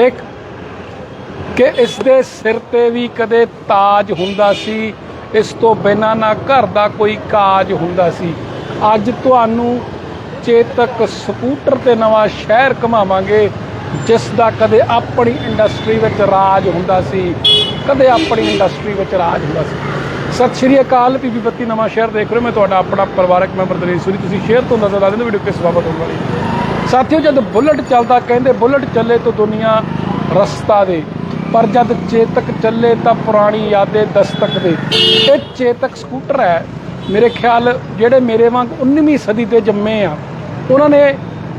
ਦੇਖ ਕਿ ਇਸ ਦੇ ਸਿਰ ਤੇ ਵੀ ਕਦੇ ਤਾਜ ਹੁੰਦਾ ਸੀ, ਇਸ ਤੋਂ ਬਿਨਾਂ ਨਾ ਘਰ ਦਾ ਕੋਈ ਕਾਜ ਹੁੰਦਾ ਸੀ। ਅੱਜ ਤੁਹਾਨੂੰ ਚੇਤਕ ਸਕੂਟਰ ਤੇ ਨਵਾਂ ਸ਼ਹਿਰ ਘਮਾਵਾਂਗੇ, ਜਿਸ ਦਾ ਕਦੇ ਆਪਣੀ ਇੰਡਸਟਰੀ ਵਿੱਚ ਰਾਜ ਹੁੰਦਾ ਸੀ, ਕਦੇ ਆਪਣੀ ਇੰਡਸਟਰੀ ਵਿੱਚ ਰਾਜ ਹੁੰਦਾ ਸੀ। ਸਤਿ ਸ਼੍ਰੀ ਅਕਾਲ ਪੀਪੀ ਬੱਤੀ ਨਵਾਂ ਸ਼ਹਿਰ ਦੇਖ ਰਹੇ ਹੋ। ਮੈਂ ਤੁਹਾਡਾ ਆਪਣਾ ਪਰਿਵਾਰਕ ਮੈਂਬਰ ਦਰੇਸ਼ ਸੂਰੀ। ਤੁਸੀਂ ਸ਼ੇਅਰ ਤੋਂ ਨਜ਼ਰ ਲਾ ਦਿੰਦੇ ਵੀਡੀਓ ਕਿਸ ਬਾਬਤ ਹੋਣ ਵਾਲੀ ਸਾਥੀਓ, ਜਦ ਬੁਲਟ ਚੱਲਦਾ, ਕਹਿੰਦੇ ਬੁਲਟ ਚੱਲੇ ਤਾਂ ਦੁਨੀਆ ਰਸਤਾ ਦੇ। ਪਰ ਜਦ ਚੇਤਕ ਚੱਲੇ ਤਾਂ ਪੁਰਾਣੀ ਯਾਦੇ ਦਸਤਕ ਦੇ। ਇਹ ਚੇਤਕ ਸਕੂਟਰ ਹੈ। ਮੇਰੇ ਖਿਆਲ ਜਿਹੜੇ ਮੇਰੇ ਵਾਂਗ 19ਵੀਂ ਸਦੀ ਦੇ ਜੰਮੇ ਆ, ਉਹਨਾਂ ਨੇ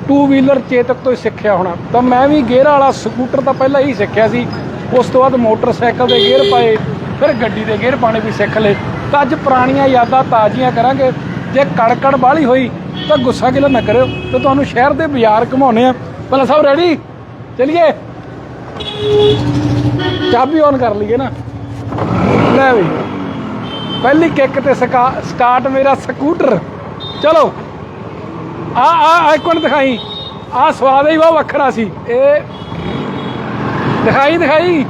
ਟੂ ਵੀਲਰ ਚੇਤਕ ਤੋਂ ਹੀ ਸਿੱਖਿਆ ਹੋਣਾ। ਤਾਂ ਮੈਂ ਵੀ ਗੇਅਰ ਵਾਲਾ ਸਕੂਟਰ ਤਾਂ ਪਹਿਲਾਂ ਹੀ ਸਿੱਖਿਆ ਸੀ। ਉਸ ਤੋਂ ਬਾਅਦ ਮੋਟਰਸਾਈਕਲ ਦੇ ਗੇਅਰ ਪਾਏ, ਫਿਰ ਗੱਡੀ ਦੇ ਗੇਅਰ ਪਾਣੇ ਵੀ ਸਿੱਖ ਲਏ। ਤਾਂ ਅੱਜ ਪੁਰਾਣੀਆਂ ਯਾਦਾਂ ਤਾਜ਼ੀਆਂ ਕਰਾਂਗੇ। ਜੇ ਕੜਕੜ ਬਾਹਲੀ ਹੋਈ ਤਾਂ ਗੁੱਸਾ ਗਿਲਾ ਨਾ ਕਰਿਓ, ਤੇ ਤੁਹਾਨੂੰ ਸ਼ਹਿਰ ਦੇ ਬਾਜ਼ਾਰ ਘੁਮਾਉਣੇ ਆ ਪਹਿਲਾਂ ਸਭ ਰੈਡੀ ਚਲਿਏ? ਚਾਬੀ ਔਨ ਕਰ ਲਈਏ ਨਾ। ਲੈ ਵੀ ਪਹਿਲੀ ਕਿੱਕ ਤੇ ਸਕਾ- ਸਟਾਰਟ ਮੇਰਾ ਸਕੂਟਰ ਚਲੋ। ਆ ਆ ਆਈਕਨ ਦਿਖਾਈ। ਆ ਸਵਾਦ ਹੀ ਬਹੁਤ ਵੱਖਰਾ ਸੀ। ਇਹ ਦਿਖਾਈ ਦਿਖਾਈ।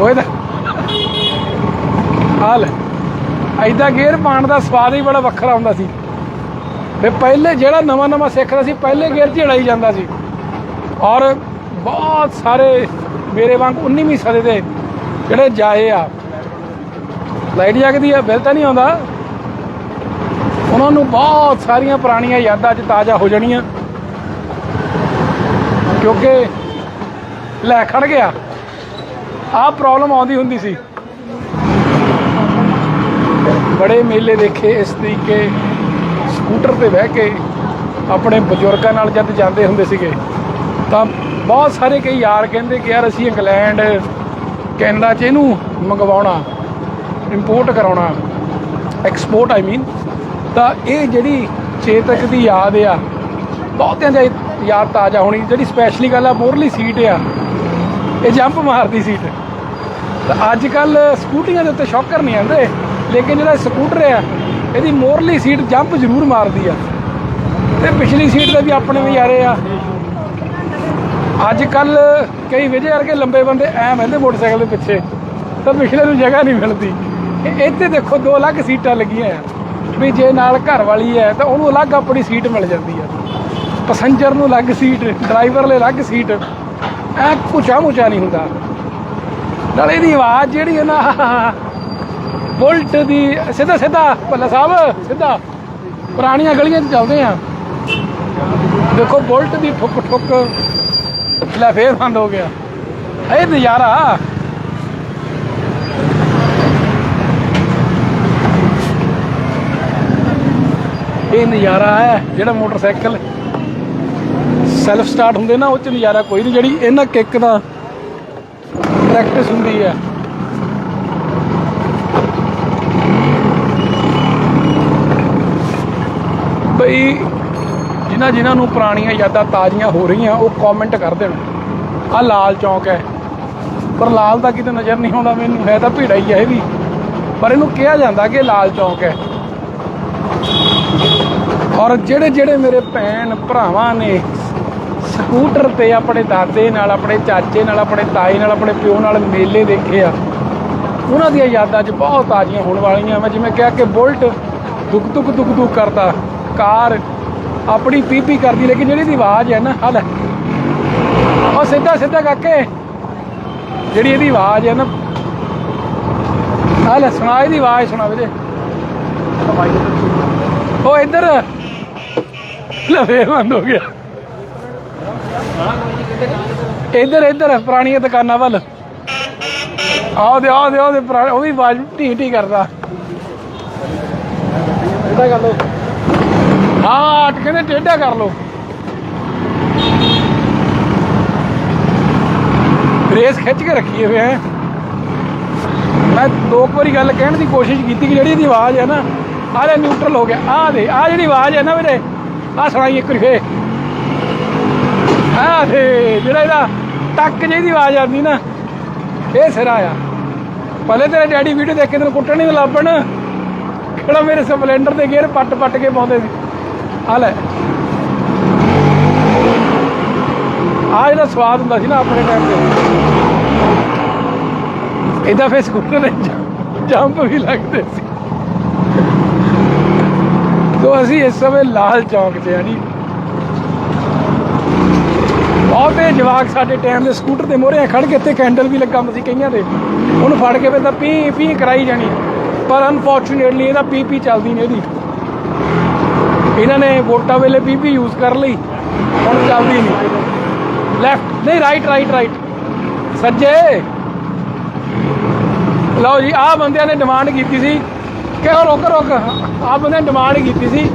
ਓਏ ਦਾ। ਆ ਐਦਾਂ ਗੇਅਰ ਪਾਉਣ ਦਾ ਸਵਾਦ ਹੀ ਬੜਾ ਵੱਖਰਾ ਹੁੰਦਾ ਸੀ। ਤੇ ਪਹਿਲੇ ਜਿਹੜਾ ਨਵਾਂ ਨਵਾਂ ਸਿੱਖਦਾ ਸੀ, ਪਹਿਲੇ ਗੇਅਰ 'ਚ ਝੜਾਈ ਜਾਂਦਾ ਸੀ। ਔਰ ਬਹੁਤ ਸਾਰੇ ਮੇਰੇ ਵਾਂਗ 19ਵੀਂ ਸਦੀ ਦੇ ਜਿਹੜੇ ਜਾਏ ਆ, ਲਾਈਟ ਜਗਦੀ ਆ, ਬਿੱਲ ਤਾਂ ਨਹੀਂ ਆਉਂਦਾ। ਉਹਨਾਂ ਨੂੰ ਬਹੁਤ ਸਾਰੀਆਂ ਪੁਰਾਣੀਆਂ ਯਾਦਾਂ ਅੱਜ ਤਾਜ਼ਾ ਹੋ ਜਾਣੀਆਂ। ਕਿਉਂਕਿ ਲੈ ਖੜ ਗਿਆ। ਆਹ ਪ੍ਰੋਬਲਮ ਆਉਂਦੀ ਹੁੰਦੀ ਸੀ। ਬੜੇ ਮੇਲੇ ਦੇਖੇ ਇਸ ਤਰੀਕੇ। ਸਕੂਟਰ ਤੇ ਬਹਿ ਕੇ ਆਪਣੇ ਬਜ਼ੁਰਗਾਂ ਨਾਲ ਜਦ ਜਾਂਦੇ ਹੁੰਦੇ ਸੀਗੇ, ਤਾਂ ਬਹੁਤ ਸਾਰੇ ਕਈ ਯਾਰ ਕਹਿੰਦੇ ਕਿ ਯਾਰ ਅਸੀਂ ਇੰਗਲੈਂਡ, ਕੈਨੇਡਾ 'ਚ ਇਹਨੂੰ ਮੰਗਵਾਉਣਾ ਇੰਪੋਰਟ ਕਰਾਉਣਾ ਐਕਸਪੋਰਟ ਆਈ ਮੀਨ ਤਾਂ ਇਹ ਜਿਹੜੀ ਚੇਤਕ ਦੀ ਯਾਦ ਆ, ਬਹੁਤਿਆਂ ਦੀ ਯਾਦ ਤਾਜ਼ਾ ਹੋਣੀ, ਜਿਹੜੀ ਸਪੈਸ਼ਲੀ ਗੱਲ ਆ, ਮੋਰਲੀ ਸੀਟ ਆ, ਇਹ ਜੰਪ ਮਾਰਦੀ ਸੀਟ। ਤਾਂ ਅੱਜ ਕੱਲ ਸਕੂਟੀਆਂ ਦੇ ਉੱਤੇ ਸ਼ੌਕਰ ਨਹੀਂ ਆਉਂਦੇ, ਲੇਕਿਨ ਜਿਹੜਾ ਸਕੂਟਰ ਆ ਇਹਦੀ ਮੋਰਲੀ ਸੀਟ ਜੰਪ ਜ਼ਰੂਰ ਮਾਰਦੀ ਆ। ਤੇ ਪਿਛਲੀ ਸੀਟ ਦੇ ਵੀ ਆਪਣੇ ਨਜ਼ਾਰੇ ਆ। ਅੱਜ ਕੱਲ ਕਈ ਵਿਜੇ ਵਰਗੇ ਲੰਬੇ ਬੰਦੇ ਐ ਬਹਿੰਦੇ ਮੋਟਰਸਾਈਕਲ ਦੇ ਪਿੱਛੇ। ਤਾਂ ਪਿਛਲੇ ਨੂੰ ਜਗ੍ਹਾ ਨਹੀਂ ਮਿਲਦੀ। ਇਹ- ਇੱਥੇ ਦੇਖੋ ਦੋ ਅਲੱਗ ਸੀਟਾਂ ਲੱਗੀਆਂ ਆ। ਵੀ ਜੇ ਨਾਲ ਘਰ ਵਾਲੀ ਹੈ ਤਾਂ ਉਹਨੂੰ ਅਲੱਗ ਆਪਣੀ ਸੀਟ ਮਿਲ ਜਾਂਦੀ ਆ। ਪੈਸੰਜਰ ਨੂੰ ਅਲੱਗ ਸੀਟ, ਡਰਾਈਵਰ ਲਈ ਅਲੱਗ ਸੀਟ। ਐ ਕੁਛਾ ਮੁਚਾ ਨਹੀਂ ਹੁੰਦਾ। ਨਾਲ ਇਹਦੀ ਆਵਾਜ਼ ਜਿਹੜੀ ਹੈ ਨਾ ਬੁਲਟ ਦੀ, ਸਿੱਧਾ ਸਿੱਧਾ, ਭੱਲਾ ਸਾਹਿਬ, ਸਿੱਧਾ। ਪੁਰਾਣੀਆਂ ਗਲੀਆਂ 'ਚ ਚੱਲਦੇ ਆ। ਦੇਖੋ, ਬੁਲਟ ਦੀ ਠੁੱਕ ਠੁੱਕ ਲੈ ਫੇਰ ਬੰਦ ਹੋ ਗਿਆ। ਇਹ ਨਜ਼ਾਰਾ। ਇਹ ਨਜ਼ਾਰਾ ਹੈ, ਜਿਹੜਾ ਮੋਟਰਸਾਈਕਲ ਸੈਲਫ ਸਟਾਰਟ ਹੁੰਦੇ ਨਾ, ਉਹ ਚ ਨਜ਼ਾਰਾ ਕੋਈ ਨਹੀਂ। ਜਿਹੜੀ ਇਹਨਾਂ ਕਿੱਕ ਦਾ ਪ੍ਰੈਕਟਿਸ ਹੁੰਦੀ ਹੈ। ਬਈ, ਜਿਨ੍ਹਾਂ ਜਿਨ੍ਹਾਂ ਨੂੰ ਪੁਰਾਣੀਆਂ ਯਾਦਾਂ ਤਾਜ਼ੀਆਂ ਹੋ ਰਹੀਆਂ, ਉਹ ਕਮੈਂਟ ਕਰ ਦੇਣ। ਆ ਲਾਲ ਚੌਂਕ ਹੈ। ਪਰ ਲਾਲ ਦਾ ਕਿਤੇ ਨਜ਼ਰ ਨਹੀਂ ਆਉਂਦਾ, ਮੈਨੂੰ ਹੈ ਤਾਂ ਭੀੜਾ ਹੀ ਹੈ ਇਹ ਵੀ। ਪਰ ਇਹਨੂੰ ਕਿਹਾ ਜਾਂਦਾ ਕਿ ਲਾਲ ਚੌਂਕ ਹੈ। ਔਰ ਜਿਹੜੇ ਜਿਹੜੇ ਮੇਰੇ ਭੈਣ ਭਰਾਵਾਂ ਨੇ, ਸਕੂਟਰ ਤੇ ਆਪਣੇ ਦਾਦੇ ਨਾਲ, ਆਪਣੇ ਚਾਚੇ ਨਾਲ, ਆਪਣੇ ਤਾਏ ਨਾਲ, ਆਪਣੇ ਪਿਓ ਨਾਲ ਮੇਲੇ ਦੇਖੇ ਆ, ਉਹਨਾਂ ਦੀਆਂ ਯਾਦਾਂ 'ਚ ਬਹੁਤ ਤਾਜ਼ੀਆਂ ਹੋਣ ਵਾਲੀਆਂ ਮੈਂ ਜਿਵੇਂ ਕਿਹਾ ਕਿ ਬੁਲਟ ਦੁੱਕ ਦੁੱਕ ਦੁੱਕ ਦੁੱਕ ਕਰਦਾ। ਕਾਰ ਆਪਣੀ ਪੀ ਪੀ ਕਰਦੀ, ਲੇਕਿਨ ਜਿਹੜੀ ਦੀ ਆਵਾਜ਼ ਹੈ ਨਾ ਹਲ ਉਹ ਸਿੱਧਾ ਸਿੱਧਾ ਕਾਕੇ। ਜਿਹੜੀ ਇਹਦੀ ਆਵਾਜ਼ ਹੈ ਨਾ ਹਲ ਸੁਣਾ, ਇਹਦੀ ਆਵਾਜ਼ ਸੁਣਾ ਵੀਰੇ। ਉਹ ਇੱਧਰ। ਲਵੇ ਬੰਦ ਹੋ ਗਿਆ। ਇੱਧਰ ਇੱਧਰ, ਪੁਰਾਣੀਆਂ ਦੁਕਾਨਾਂ ਵੱਲ। ਆਹ ਦੇ ਆਹ ਦੇ ਆਹ ਦੇ ਉਹ ਵੀ ਆਵਾਜ਼ ਢੀ ਢੀ ਕਰਦਾ। ਇਹਦਾ ਕਰ ਹਾਂ ਅਟ ਕਹਿੰਦੇ ਟੇਢਾ ਕਰ ਲੋ ਰੇਸ ਖਿੱਚ ਕੇ ਰੱਖੀ ਹੋਏ ਹੈ। ਮੈਂ ਦੋ ਵਾਰੀ ਗੱਲ ਕਹਿਣ ਦੀ ਕੋਸ਼ਿਸ਼ ਕੀਤੀ ਕਿ ਜਿਹੜੀ ਇਹਦੀ ਆਵਾਜ਼ ਹੈ ਨਾ, ਆਹ ਨਿਊਟਰਲ ਹੋ ਗਿਆ। ਆਹ ਦੇ ਆਹ ਜਿਹੜੀ ਆਵਾਜ਼ ਹੈ ਨਾ ਵੀਰੇ, ਆਹ ਸੁਣਾਈ ਇੱਕ ਵਾਰੀ ਫੇ ਆਹ ਦੇ ਜਿਹੜਾ ਇਹਦਾ ਟੱਕ ਜਿਹੀ ਦੀ ਆਵਾਜ਼ ਆਉਂਦੀ ਨਾ, ਇਹ ਸਿਰਾ ਆ। ਪਹਿਲੇ ਤੇਰੇ ਡੈਡੀ ਵੀਡੀਓ ਦੇਖ ਕੇ ਤੈਨੂੰ ਕੁੱਟਣ ਨਹੀਂ ਲੱਭਣ। ਕਿਹੜਾ ਮੇਰੇ ਸਪਲੈਂਡਰ ਦੇ ਗੇਅਰ ਪੱਟ ਪੱਟ ਕੇ ਪਾਉਂਦੇ ਸੀ ਆ ਲੈ। ਆ ਜਿਹੜਾ ਸਵਾਦ ਹੁੰਦਾ ਸੀ ਨਾ ਆਪਣੇ ਟਾਈਮ ਤੇ। ਇਦਾਂ ਫੇਰ ਸਕੂਟਰ ਦੇ ਜੰਪ ਵੀ ਲੱਗਦੇ ਸੀ। ਤੋ ਅਸੀਂ ਇਸ ਸਮੇਂ ਲਾਲ ਚੌਂਕ 'ਚ ਆ ਜੀ। ਬਹੁਤੇ ਜਵਾਕ ਸਾਡੇ ਟਾਈਮ ਦੇ ਸਕੂਟਰ ਦੇ ਮੋਹਰੇ ਖੜ ਕੇ ਇੱਥੇ ਕੈਂਡਲ ਵੀ ਲੱਗਾ ਹੁੰਦਾ ਸੀ ਕਈਆਂ ਦੇ। ਉਹਨੂੰ ਫੜ ਕੇ ਫਿਰ ਤਾਂ ਪੀ ਪੀ ਕਰਾਈ ਜਾਣੀ। ਪਰ ਅਨਫੋਰਚੂਨੇਟਲੀ ਇਹਦਾ ਪੀ ਪੀ ਚੱਲਦੀ ਨਹੀਂ ਇਹਦੀ। ਇਹਨਾਂ ਨੇ ਵੋਟਾਂ ਵੇਲੇ ਪੀ ਪੀ ਯੂਜ਼ ਕਰ ਲਈ ਹੁਣ ਚੱਲਦੀ ਨਹੀਂ। ਲੈਫਟ ਨਹੀਂ ਰਾਈਟ ਰਾਈਟ ਰਾਈਟ ਸੱਜੇ। ਲਓ ਜੀ ਆਹ ਬੰਦਿਆਂ ਨੇ ਡਿਮਾਂਡ ਕੀਤੀ ਸੀ। ਕਿ ਉਹ ਰੁਕ ਰੁਕ। ਆਹ ਬੰਦਿਆਂ ਨੇ ਡਿਮਾਂਡ ਕੀਤੀ ਸੀ।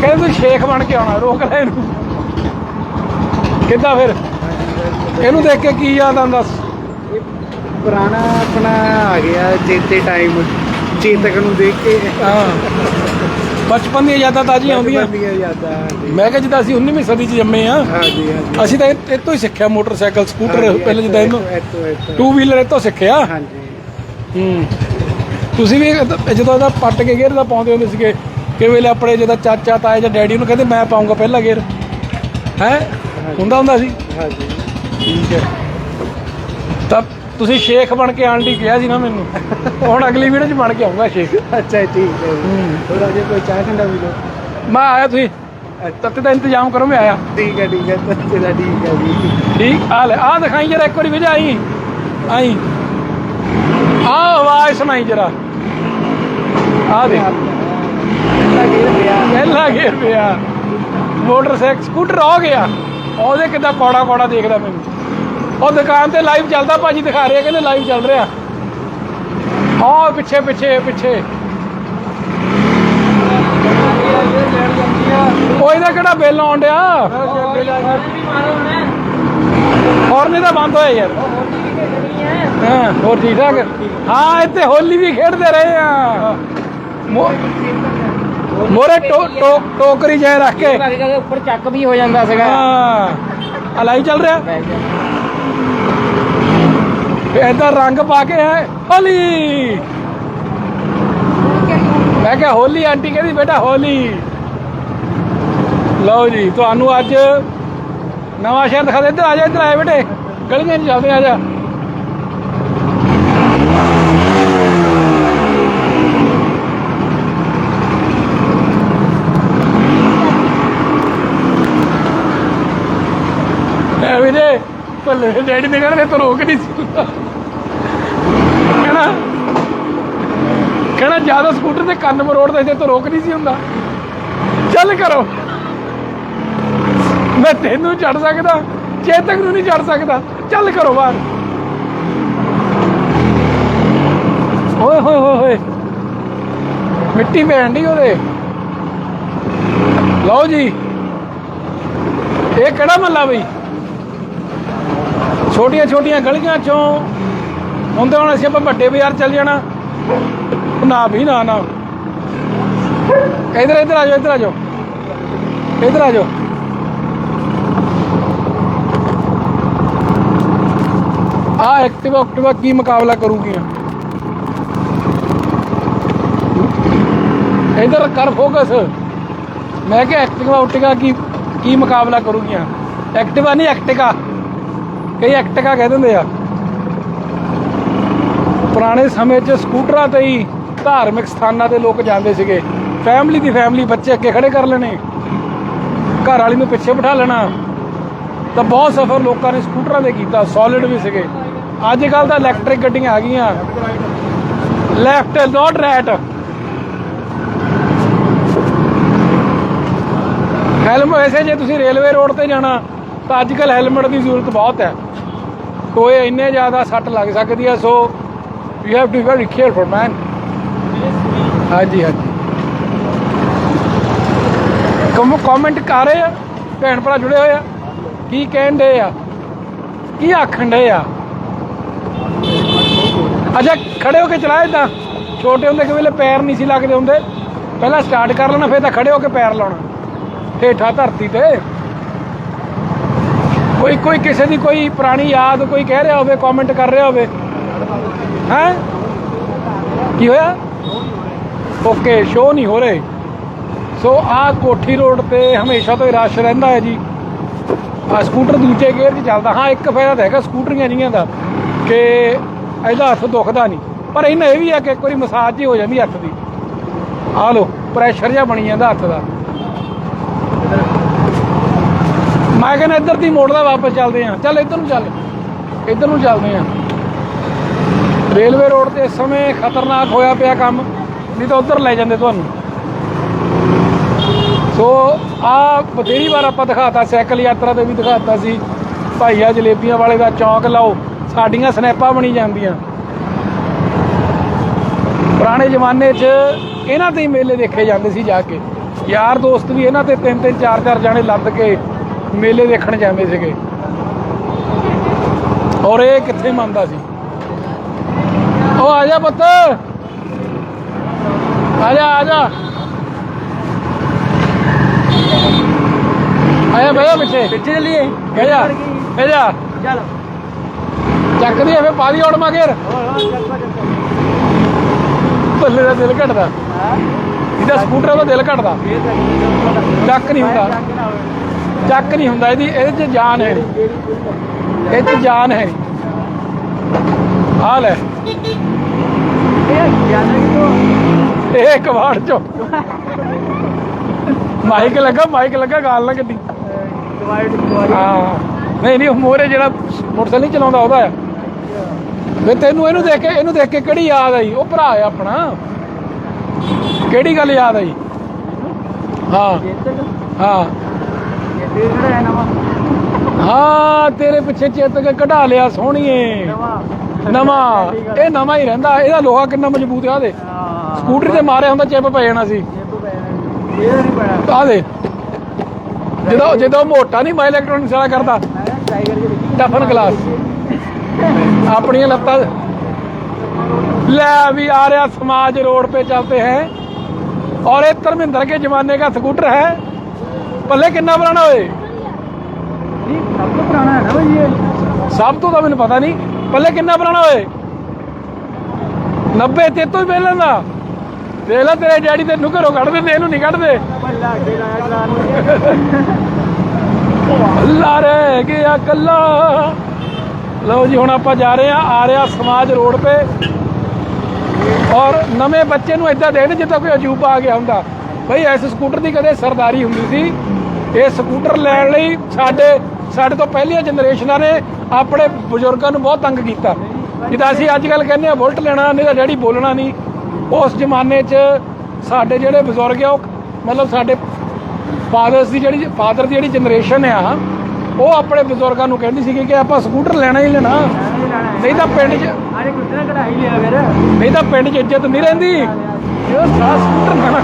ਕਹਿੰਦੇ ਤੂੰ ਸ਼ੇਖ ਬਣ ਕੇ ਆਉਣਾ ਰੋਕ ਲੈ ਇਹਨੂੰ। ਕਿੱਦਾਂ ਫਿਰ? ਇਹਨੂੰ ਦੇਖ ਕੇ ਕੀ ਯਾਦ ਆਉਂਦਾ ਪੁਰਾਣਾ ਆਪਣਾ ਆ ਗਿਆ ਚੇਤੇ ਟਾਈਮ ਚੇਤਕ ਨੂੰ ਦੇਖ ਕੇ। ਹਾਂ। ਬਚਪਨ ਦੀਆਂ ਯਾਦਾਂ ਤਾਜ਼ੀਆਂ ਆਉਂਦੀਆਂ। ਬੰਦੀਆਂ ਯਾਦਾਂ ਹਾਂਜੀ। ਮੈਂ ਕਿਹਾ ਜਿੱਦਾਂ ਅਸੀਂ 19ਵੀਂ ਸਦੀ 'ਚ ਜੰਮੇ ਆ ਹਾਂਜੀ ਹਾਂਜੀ। ਅਸੀਂ ਤਾਂ ਇਹ ਤੋਂ ਹੀ ਸਿੱਖਿਆ ਮੋਟਰਸਾਈਕਲ ਸਕੂਟਰ ਪਹਿਲੇ ਜਿੱਦਾਂ ਇਹਨੂੰ ਇੱਥੋਂ ਇੱਥੋਂ। ਟੂ ਵੀਲਰ ਤੋਂ ਸਿੱਖਿਆ। ਹਾਂਜੀ। ਹੂੰ। ਤੁਸੀਂ ਵੀ ਇਹ- ਜਦੋਂ ਇਹਦਾ ਪੱਟ ਕੇ ਗੇਅਰ ਦਾ ਪਾਉਂਦੇ ਹੁੰਦੇ ਸੀਗੇ ਕਿ ਵੇਲੇ ਆਪਣੇ ਜਿਹਦਾ ਚਾਚਾ ਤਾਏ ਜਾਂ ਡੈਡੀ ਨੂੰ ਕਹਿੰਦੇ ਮੈਂ ਪਾਉਂਗਾ ਪਹਿਲਾ ਗੇਅਰ। ਹੈ? ਹੁੰਦਾ ਹੁੰਦਾ ਸੀ। ਹਾਂਜੀ। ਠੀਕ ਹੈ। ਤਾਂ ਤੁਸੀਂ ਸ਼ੇਖ ਬਣ ਕੇ ਆਣ ਲਈ ਕਿਹਾ ਸੀ ਨਾ ਮੈਨੂੰ। ਹੁਣ ਅਗਲੀ ਵੀਡੀਓ 'ਚ ਬਣ ਕੇ ਆਉਂਗਾ ਸ਼ੇਖ। ਅੱਛਾ ਠੀਕ ਹੈ ਥੋੜਾ ਜਿਹਾ ਕੋਈ ਚਾਹ ਠੰਡਾ ਵੀ ਲਓ। ਮੈਂ ਆਇਆ ਤੁਸੀਂ। ਤੱਤੇ ਦਾ ਇੰਤਜ਼ਾਮ ਕਰੋ ਮੈਂ ਆਇਆ। ਠੀਕ ਹੈ ਠੀਕ ਹੈ ਤੇਰਾ ਠੀਕ ਹੈ ਜੀ। ਠੀਕ ਆ ਲੈ ਆ ਦਿਖਾਈ ਜਰਾ ਇੱਕ ਵਾਰੀ ਵਿਜਾ ਆਈ। ਆਈ। ਆ ਆਵਾਜ਼ ਸੁਣਾਈ ਜਰਾ। ਆ ਦੇ। ਪਹਿਲਾ ਗੇਰ ਪਿਆ। ਮੋਟਰਸਾਈਕਲ ਸਕੂਟਰ ਹੋ ਗਿਆ। ਉਹਦੇ ਕਿੱਦਾਂ ਕੌੜਾ ਕੌੜਾ ਦੇਖਦਾ ਮੈਨੂੰ। ਉਹ ਦੁਕਾਨ ਤੇ ਲਾਈਵ ਚੱਲਦਾ ਭਾਜੀ ਦਿਖਾ ਰਹੇ ਆ, ਕਹਿੰਦੇ ਲਾਈਵ ਚੱਲ ਰਿਹਾ। ਆਹ ਪਿੱਛੇ ਪਿੱਛੇ ਪਿੱਛੇ। ਉਹ ਇਹਦਾ ਕਿਹੜਾ ਬਿੱਲ ਆਉਣ ਡਿਆ? ਹੌਰਨ ਤਾਂ ਬੰਦ ਹੋਇਆ ਯਾਰ। ਹਾਂ ਹੋਰ ਠੀਕ ਠਾਕ। ਹਾਂ ਇੱਥੇ ਹੋਲੀ ਵੀ ਖੇਡਦੇ ਰਹੇ ਆ। ਮੋਰੇ ਟੋ ਟੋ ਟੋਕਰੀ ਜਾਏ ਰੱਖ ਕੇ। ਉੱਪਰ ਚੱਕ ਵੀ ਹੋ ਜਾਂਦਾ ਸੀਗਾ। ਹਾਂ ਅਲਾਈ ਚੱਲ ਰਿਹਾ? ਇਹਦਾ ਰੰਗ ਪਾ ਕੇ ਹੈ ਹੋਲੀ। ਮੈਂ ਕਿਹਾ ਹੋਲੀ ਆਂਟੀ ਕਹਿੰਦੀ, ਬੇਟਾ ਹੋਲੀ। ਲਓ ਜੀ, ਤੁਹਾਨੂੰ ਅੱਜ ਨਵਾਂ ਸ਼ਹਿਰ ਦਿਖਾ ਦੇ ਇੱਧਰ ਆ ਜਾ ਇੱਧਰ ਆਏ ਬੇਟੇ। ਗਲੀਆਂ 'ਚ ਚੱਲਦੇ ਆ ਜਾ। ਐ ਵੀਰੇ, ਭੱਲੇ ਡੈਡੀ ਨੇ ਕਹਿੰਦੇ ਤੂੰ ਰੋਕ ਨਹੀਂ ਸੀ ਹੁੰਦਾ। ਜ਼ਿਆਦਾ ਸਕੂਟਰ ਤੇ ਕੰਨ ਮਰੋੜਦਾ ਜੇ ਤੂੰ ਰੋਕ ਨਹੀਂ ਸੀ ਹੁੰਦਾ। ਚੱਲ ਕਰੋ। ਮੈਂ ਤੈਨੂੰ ਚੜ ਸਕਦਾ, ਚੇਤਕ ਨੂੰ ਨਹੀਂ ਚੜ ਸਕਦਾ। ਚੱਲ ਕਰੋ ਬਾਹਰ। ਓਏ, ਹੋਏ ਹੋਏ ਹੋਏ। ਮਿੱਟੀ ਪੈਣ ਡਈ ਉਹਦੇ। ਲਓ ਜੀ। ਇਹ ਕਿਹੜਾ ਮੱਲਾ ਬਈ? ਛੋਟੀਆਂ ਛੋਟੀਆਂ ਗਲੀਆਂ ਚੋਂ ਹੁੰਦੇ ਹੁਣ ਅਸੀਂ ਆਪਾਂ ਵੱਡੇ ਬਾਜ਼ਾਰ ਚੱਲ ਜਾਣਾ। ਨਾ ਵੀ ਨਾ ਨਾ। ਇਧਰ ਇਧਰ ਆ ਜਾਓ, ਇਧਰ ਆ ਜਾਓ। ਇਧਰ ਆ ਜਾਓ। ਆ ਐਕਟਿਵਾ ਐਕਟਿਵਾ ਕੀ ਮੁਕਾਬਲਾ ਕਰੂਗੀਆਂ? ਇਧਰ ਕਰ ਫੋਕਸ ਮੈਂ ਕਿਹਾ ਐਕਟਿਵਾ ਉਟਿਗਾ ਕੀ ਕੀ ਮੁਕਾਬਲਾ ਕਰੂਗੀਆਂ? ਐਕਟਿਵਾ ਨਹੀਂ ਐਕਟਿਕਾ ਕਈ ਐਕਟਿਕਾ ਕਹਿ ਦਿੰਦੇ ਆ। ਪੁਰਾਣੇ ਸਮੇਂ 'ਚ ਸਕੂਟਰਾਂ ਤੇ ਹੀ ਧਾਰਮਿਕ ਸਥਾਨਾਂ ਤੇ ਲੋਕ ਜਾਂਦੇ ਸੀਗੇ। ਫੈਮਿਲੀ ਦੀ ਫੈਮਿਲੀ ਬੱਚੇ ਅੱਗੇ ਖੜੇ ਕਰ ਲੈਣੇ। ਘਰ ਵਾਲੀ ਨੂੰ ਪਿੱਛੇ ਬਿਠਾ ਲੈਣਾ। ਤਾਂ ਬਹੁਤ ਸਫ਼ਰ ਲੋਕਾਂ ਨੇ ਸਕੂਟਰਾਂ ਤੇ ਕੀਤਾ ਸੋਲਿਡ ਵੀ ਸੀਗੇ। ਅੱਜ ਕੱਲ ਤਾਂ ਇਲੈਕਟ੍ਰਿਕ ਗੱਡੀਆਂ ਆ ਗਈਆਂ। ਲੈਫਟ ਨਾਟ ਰਾਈਟ ਹੈਲਮ ਵੈਸੇ ਜੇ ਤੁਸੀਂ ਰੇਲਵੇ ਰੋਡ ਤੇ ਜਾਣਾ, ਤਾਂ ਅੱਜ ਕੱਲ ਹੈਲਮਟ ਦੀ ਜ਼ਰੂਰਤ ਬਹੁਤ ਹੈ। ਟੋਏ ਇੰਨੇ ਜ਼ਿਆਦਾ ਸੱਟ ਲੱਗ ਸਕਦੀ ਹੈ, so you have to very careful man ਹਾਂਜੀ ਹਾਂਜੀ। ਕਮ ਕਮੈਂਟ ਕਰ ਰਹੇ ਆ? ਭੈਣ ਭਰਾ ਜੁੜੇ ਹੋਏ ਆ? ਕੀ ਕਹਿਣ ਦੇ ਆ? ਕੀ ਆਖਣ ਦੇ ਆ? ਅੱਛਾ, ਖੜੇ ਹੋ ਕੇ ਚਲਾਏ ਤਾਂ ਛੋਟੇ ਹੁੰਦੇ ਕਿ ਵੇਲੇ ਪੈਰ ਨਹੀਂ ਸੀ ਲੱਗਦੇ ਹੁੰਦੇ। ਪਹਿਲਾਂ ਸਟਾਰਟ ਕਰ ਲੈਣਾ, ਫਿਰ ਤਾਂ ਖੜੇ ਹੋ ਕੇ ਪੈਰ ਲਾਉਣਾ। ਹੇਠਾਂ ਧਰਤੀ ਤੇ। ਕੋਈ ਕੋਈ ਕਿਸੇ ਦੀ ਕੋਈ ਪੁਰਾਣੀ ਯਾਦ ਕੋਈ ਕਹਿ ਰਿਹਾ ਹੋਵੇ ਕਮੈਂਟ ਕਰ ਰਿਹਾ ਹੋਵੇ। ਹੈ? ਕੀ ਹੋਇਆ? ਓਕੇ ਸ਼ੋ ਨਹੀਂ ਹੋ ਰਹੇ। ਸੋ ਆਹ ਕੋਠੀ ਰੋਡ ਤੇ ਹਮੇਸ਼ਾ ਤੋਂ ਹੀ ਰਸ਼ ਰਹਿੰਦਾ ਹੈ ਜੀ। ਆ ਸਕੂਟਰ ਦੂਜੇ ਗੇਅਰ 'ਚ ਚੱਲਦਾ। ਹਾਂ, ਇੱਕ ਫਾਇਦਾ ਤਾਂ ਹੈਗਾ ਸਕੂਟਰੀਆਂ ਜੀਆਂ ਦਾ, ਕਿ ਇਹਦਾ ਹੱਥ ਦੁਖਦਾ ਨਹੀਂ। ਪਰ ਇਹਨਾਂ ਇਹ ਵੀ ਆ ਕਿ ਇੱਕ ਵਾਰੀ ਮਸਾਜ ਜੀ ਹੋ ਜਾਂਦੀ ਹੱਥ ਦੀ। ਆ ਲੋ ਪ੍ਰੈਸ਼ਰ ਜਿਹਾ ਬਣੀ ਜਾਂਦਾ ਹੱਥ ਦਾ। ਮੈਂ ਕਹਿੰਦਾ ਇੱਧਰ ਦੀ ਮੋੜਦਾ ਵਾਪਸ ਚੱਲਦੇ ਆ ਚੱਲ, ਇੱਧਰ ਨੂੰ ਚੱਲ। ਇੱਧਰ ਨੂੰ ਚੱਲਦੇ ਆ ਰੇਲਵੇ ਰੋਡ ਤੇ ਇਸ ਸਮੇਂ ਖਤਰਨਾਕ ਹੋਇਆ ਪਿਆ ਕੰਮ, ਨਹੀਂ ਤਾਂ ਉੱਧਰ ਲੈ ਜਾਂਦੇ ਤੁਹਾਨੂੰ। ਸੋ, ਆ ਬਥੇਰੀ ਵਾਰ ਆਪਾਂ ਦਿਖਾਤਾ, ਸਾਈਕਲ ਯਾਤਰਾ ਤੇ ਵੀ ਦਿਖਾਤਾ ਸੀ। ਭਾਈਆ ਜਲੇਬੀਆਂ ਵਾਲੇ ਦਾ ਚੌਂਕ ਲਾਓ, ਸਾਡੀਆਂ ਸਨੈਪਾਂ ਬਣੀ ਜਾਂਦੀਆਂ। ਪੁਰਾਣੇ ਜ਼ਮਾਨੇ 'ਚ ਇਹਨਾਂ ਤੇ ਹੀ ਮੇਲੇ ਦੇਖੇ ਜਾਂਦੇ ਸੀ ਜਾ ਕੇ। ਯਾਰ ਦੋਸਤ ਵੀ ਇਹਨਾਂ ਤੇ ਤਿੰਨ ਤਿੰਨ, ਚਾਰ ਚਾਰ ਜਾਣੇ ਲੱਦ ਕੇ ਮੇਲੇ ਦੇਖਣ ਜਾਂਦੇ ਸੀਗੇ। ਔਰ ਇਹ ਕਿੱਥੇ ਮੰਨਦਾ ਸੀ? ਉਹ ਆ ਜਾ ਪੁੱਤ। ਆ ਜਾ ਆ ਜਾ। ਆਇਆ ਬਈਆ ਪਿੱਛੇ। ਪਿੱਛੇ ਚੱਲੀਏ। ਕਹਿ ਜਾ ਕਹਿ ਜਾ। ਚੱਲ। ਚੱਕ ਦੀ ਐਵੇਂ ਪਾ ਦੀ ਔੜ ਮਗਰ ਬੱਲੇ ਦਾ ਦਿਲ ਘਟਦਾ। ਇਹਦਾ ਸਕੂਟਰ ਦਾ ਦਿਲ ਘਟਦਾ। ਚੱਕ ਨਹੀਂ ਹੁੰਦਾ। ਚੱਕ ਨਹੀਂ ਹੁੰਦਾ। ਇਹਦੀ ਇਹਦੇ 'ਚ ਜਾਨ ਹੈ। ਇਹ 'ਚ ਜਾਨ ਹੈ। ਆ ਲੈ। ਇਹ ਕਵਾੜ ਚੋਂ। ਮਾਈਕ ਲੱਗਾ ਮਾਈਕ ਲੱਗਾ, ਗਾਲ ਨਾ ਗੱਡੀ ਹਾਂ। ਨਹੀਂ ਨਹੀਂ, ਮੋਰੇ ਜਿਹੜਾ ਮੋਟਰਸਾਈਕਲ ਨਹੀਂ ਚਲਾਉਂਦਾ, ਉਹਦਾ ਆ ਵੇ ਤੈਨੂੰ ਇਹਨੂੰ ਦੇਖ ਕੇ ਇਹਨੂੰ ਦੇਖ ਕੇ ਕਿਹੜੀ ਯਾਦ ਆਈ? ਉਹ ਭਰਾ ਆ ਆਪਣਾ। ਕਿਹੜੀ ਗੱਲ ਯਾਦ ਆਈ? ਹਾਂ। ਹਾਂ। ਹਾਂ, ਤੇਰੇ ਪਿੱਛੇ ਚੇਤਕ ਕਢਾ ਲਿਆ ਸੋਹਣੀਏ। ਨਵਾਂ ਇਹ ਨਵਾਂ ਹੀ ਰਹਿੰਦਾ ਇਹਦਾ ਲੋਹਾ ਕਿੰਨਾ ਮਜ਼ਬੂਤ ਆ ਦੇ ਸਕੂਟਰੀ ਤੇ ਮਾਰਿਆ ਹੁੰਦਾ ਚਿੱਪ ਪੈ ਜਾਣਾ ਸੀ ਆ ਦੇ ਜਦੋਂ ਜਦੋਂ ਮੋਟਾ ਨਹੀਂ ਮੈਂ ਇਲੈਕਟ੍ਰੋਨਿਕਸ ਵਾਲਾ ਕਰਦਾ ਟਫਨ ਗਲਾਸ ਆਪਣੀਆਂ ਲੱਤਾਂ ਲੈ ਵੀ ਆ ਰਿਹਾ समाज रोड पे चलते हैं और ये धर्मेंद्र के जमाने का स्कूटर है पल्ले किन्ना पुराना होए ਸਭ ਤੋਂ ਤਾਂ ਮੈਨੂੰ ਪਤਾ ਨਹੀਂ ਪੱਲੇ ਕਿੰਨਾ ਪੁਰਾਣਾ ਹੋਏ 90 ਤੇ ਤੋਂ ਹੀ ਪਹਿਲਾਂ ਦਾ ਦੇਖ ਲੈ ਤੇਰੇ ਡੈਡੀ ਤੈਨੂੰ ਘਰੋਂ ਕੱਢ ਦਿੰਦੇ ਇਹਨੂੰ ਨਹੀਂ ਕੱਢਦੇ। ਅੱਲਾ ਰਹਿ ਗਿਆ ਕੱਲਾ। ਲਓ ਜੀ, ਹੁਣ ਆਪਾਂ ਜਾ ਰਹੇ ਆ ਆ ਰਿਹਾ ਸਮਾਜ ਰੋਡ ਤੇ। ਔਰ ਨਵੇਂ ਬੱਚੇ ਨੂੰ ਇਦਾਂ ਦੇਣ ਜਿੱਦਾਂ ਕੋਈ ਅਜੂਬਾ ਆ ਗਿਆ ਹੁੰਦਾ। ਬਈ, ਇਸ ਸਕੂਟਰ ਦੀ ਕਦੇ ਸਰਦਾਰੀ ਹੁੰਦੀ ਸੀ। ਇਹ ਸਕੂਟਰ ਲੈਣ ਲਈ ਸਾਡੇ ਸਾਡੇ ਤੋਂ ਪਹਿਲੀਆਂ ਜਨਰੇਸ਼ਨਾਂ ਨੇ ਆਪਣੇ ਬਜ਼ੁਰਗਾਂ ਨੂੰ ਬਹੁਤ ਤੰਗ ਕੀਤਾ। ਜਿੱਦਾਂ ਅਸੀਂ ਅੱਜ ਕੱਲ ਕਹਿੰਦੇ ਆ ਬੁਲਟ ਲੈਣਾ, ਨਹੀਂ ਤਾਂ ਡੈਡੀ ਬੋਲਣਾ ਨਹੀਂ। ਉਸ ਜ਼ਮਾਨੇ 'ਚ ਸਾਡੇ ਜਿਹੜੇ ਬਜ਼ੁਰਗ ਆ, ਉਹ ਮਤਲਬ ਸਾਡੇ ਫਾਦਰਸ ਦੀ ਜਿਹੜੀ ਫਾਦਰ ਦੀ ਜਿਹੜੀ ਜਨਰੇਸ਼ਨ ਆ, ਉਹ ਆਪਣੇ ਬਜ਼ੁਰਗਾਂ ਨੂੰ ਕਹਿੰਦੀ ਸੀ ਕਿ ਆਪਾਂ ਸਕੂਟਰ ਲੈਣਾ ਹੀ ਲੈਣਾ। ਨਹੀਂ ਤਾਂ ਪਿੰਡ 'ਚ ਨਹੀਂ ਤਾਂ ਪਿੰਡ 'ਚ ਇੱਜ਼ਤ ਨਹੀਂ ਰਹਿੰਦੀ। ਇਹ ਸਾਰਾ ਸਕੂਟਰ ਲੈਣਾ।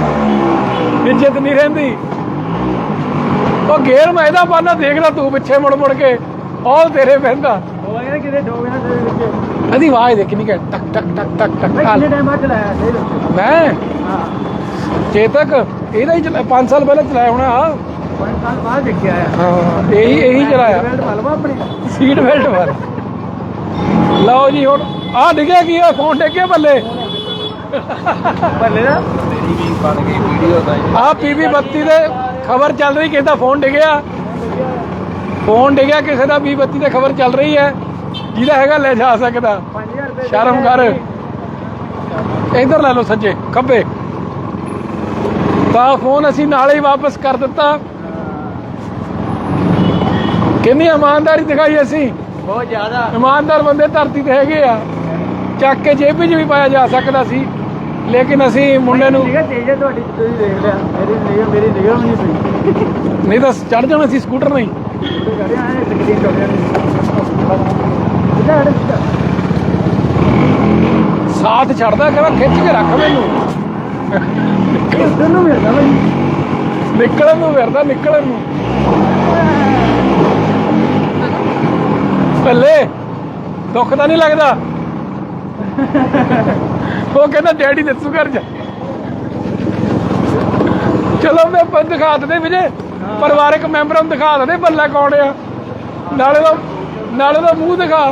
ਇੱਜ਼ਤ ਨਹੀਂ ਰਹਿੰਦੀ। ਉਹ ਗੇਰ ਮੈਂ ਇਹਦਾ ਪਾਣਾ ਦੇਖ ਲੈ ਤੂੰ ਪਿੱਛੇ ਮੁੜ ਮੁੜ ਕੇ ਉਹ ਤੇਰੇ ਬਹਿੰਦਾ। ਇਹਦੀ ਆਵਾਜ਼ ਦੇਖ ਨਹੀਂ ਕਿ ਟਕ ਟਕ ਟਕ ਟਕ ਟਕ ਮੈਂ ਚੇਤਕ ਇਹਦਾ ਹੀ 5 ਸਾਲ ਪਹਿਲਾਂ ਚਲਾਇਆ ਹੋਣਾ ਆ। ਹਾਂ ਇਹੀ ਇਹੀ ਚਲਾਇਆ। ਸੀਟ ਬੈਲਟ ਮਾਰ ਲਓ। ਜੀ ਹੁਣ ਆ ਡਿੱਗਿਆ ਕੀ ਆ? ਫੋਨ ਡਿੱਗਿਆ ਬੱਲੇ। ਆ ਪੀਵੀ 32 ਦੇ ਖਬਰ ਚੱਲ ਰਹੀ ਕਿਸੇ ਦਾ ਫੋਨ ਡਿੱਗਿਆ। ਫੋਨ ਡਿੱਗਿਆ ਕਿਸੇ ਦਾ 20 32 ਤੇ ਖਬਰ ਚੱਲ ਰਹੀ ਹੈ। ਜਿਹਦਾ ਹੈਗਾ ਲੈ ਜਾ ਸਕਦਾ। ਸ਼ਰਮ ਕਰ। ਇਧਰ ਲੈ ਲਓ ਸੱਜੇ ਖੱਬੇ। ਤਾਂ ਫੋਨ ਅਸੀਂ ਨਾਲੇ ਹੀ ਵਾਪਸ ਕਰ ਦਿੱਤਾ। ਕਿੰਨੀ ਇਮਾਨਦਾਰੀ ਦਿਖਾਈ ਅਸੀਂ। ਬਹੁਤ ਜ਼ਿਆਦਾ। ਇਮਾਨਦਾਰ ਬੰਦੇ ਧਰਤੀ ਤੇ ਹੈਗੇ ਆ। ਚੱਕ ਕੇ ਜੇਬ ਵਿੱਚ ਵੀ ਪਾਇਆ ਜਾ ਸਕਦਾ ਸੀ। ਲੇਕਿਨ ਅਸੀਂ ਮੁੰਡੇ ਨੂੰ ਠੀਕ ਹੈ ਤੇਜ ਹੈ ਤੁਹਾਡੀ ਤੁਸੀਂ ਦੇਖ ਲਿਆ। ਮੇਰੀ ਨਿਗਾਹ ਮੇਰੀ ਨਿਗਾਹ ਨਹੀਂ ਪਈ ਨਹੀਂ ਤਾਂ ਚੜ ਜਾਣਾ ਸੀ ਸਕੂਟਰ ਨਹੀਂ। ਆਏ ਸਾਥ ਛੱਡਦਾ ਕਹਿੰਦਾ ਖਿੱਚ ਕੇ ਰੱਖ ਮੈਨੂੰ। ਉਧਰ ਨੂੰ ਮਿਲਦਾ ਬਈ। ਨਿਕਲਣ ਨੂੰ ਫਿਰਦਾ ਨਿਕਲਣ ਨੂੰ। ਭੱਲੇ ਦੁੱਖ ਤਾਂ ਨਹੀਂ ਲੱਗਦਾ? ਉਹ ਕਹਿੰਦਾ ਡੈਡੀ ਦੱਸੂ ਘਰ ਜਾ ਚਲੋ ਮੈਂ ਪ- ਦਿਖਾ ਦਿੰਦੇ ਵਿਜੇ ਪਰਿਵਾਰਕ ਮੈਂਬਰਾਂ ਨੂੰ ਦਿਖਾ ਦਿੰਦੇ ਬੱਲਾ ਕੌਣ ਆ। ਨਾਲੇ ਦਾ ਨਾਲੇ ਦਾ ਮੂੰਹ ਦਿਖਾ।